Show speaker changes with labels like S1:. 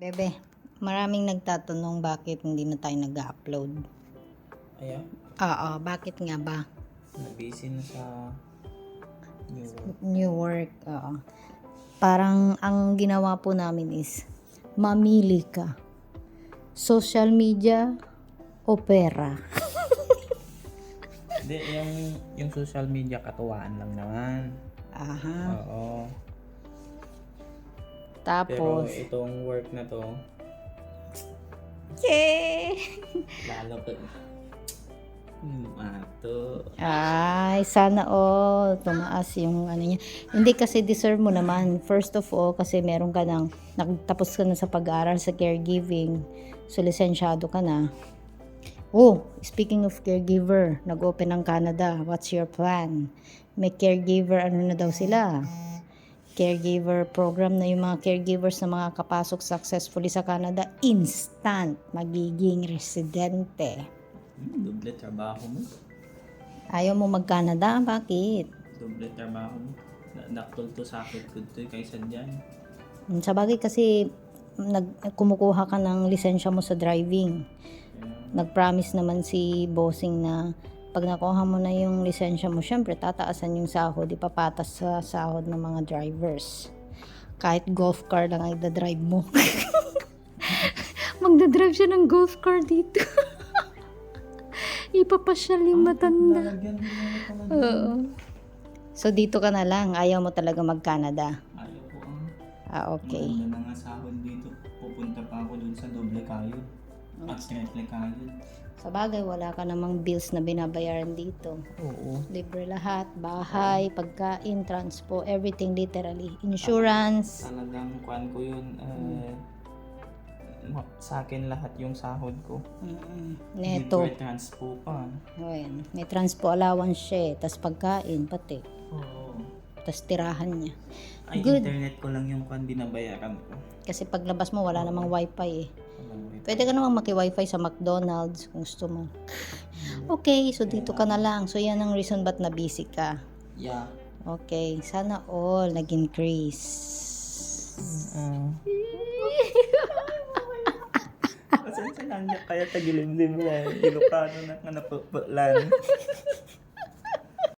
S1: Bebe, maraming nagtatanong bakit hindi na tayo nag-upload.
S2: Ayan,
S1: Oo, bakit nga ba?
S2: na-busy na sa new work.
S1: New work, oo. Parang ang ginawa po namin is, mamili ka. Social media o pera.
S2: Hindi, yung, yung social media katuwaan lang naman.
S1: Aha.
S2: Oo. Pero
S1: Tapos,
S2: itong work na to,
S1: yay!
S2: lalo ko. Hmm, ato.
S1: Ay, sana all tumaas yung ano niya. Hindi kasi deserve mo naman. First of all, kasi meron ka nang, nagtapos ka na sa pag-aaral sa caregiving. So, lisensyado ka na. Oh, speaking of caregiver, nag-open ng Canada. What's your plan? May caregiver, ano na daw sila? Caregiver program na yung mga caregivers na mga kapasok successfully sa Canada, instant magiging residente.
S2: Hmm, doble trabaho mo.
S1: Ayaw mo mag-Canada? Bakit?
S2: Doble trabaho mo. Na- Daktol to sakit ko to kaysa dyan.
S1: Mm, Sa bagay kasi nag kumukuha ka ng lisensya mo sa driving.
S2: Kaya,
S1: Nag-promise naman si bossing na pag nakuha mo na yung lisensya mo, syempre tataasan yung sahod, ipapatas sa sahod ng mga drivers. Kahit golf car lang ay drive mo. Magdadrive siya ng golf car dito. Ipapasyal yung matanda.
S2: pala dyan.
S1: Oo. So dito ka na lang, ayaw mo talaga mag-Canada.
S2: Ayaw ang
S1: Ah, okay.
S2: Maganda na nga sahod dito. Pupunta pa ako dun sa doble kayod. At triple kayod.
S1: Sa bagay, wala ka namang bills na binabayaran dito.
S2: Oo.
S1: Libre lahat, bahay, pagkain, transpo, everything literally. Insurance.
S2: Talagang kuan ko yun. eh, ma- sa akin lahat yung sahod ko.
S1: Mm, neto.
S2: Libre transpo pa.
S1: Ayan. May transpo allowance siya eh. Tas pagkain pati.
S2: Oo.
S1: Tas tirahan niya.
S2: Ay,
S1: Good.
S2: internet ko lang yung kuan binabayaran ko.
S1: Kasi paglabas mo, wala namang wifi eh. Pwede ka namang maki-wifi sa McDonald's kung gusto mo. Okay, so dito ka na lang. So yan ang reason ba't na busy ka.
S2: Yeah.
S1: Okay, sana all nag-increase.
S2: Uh, Pasensya lang niya kaya tagilim din mo. Ilocano na nga napupulan.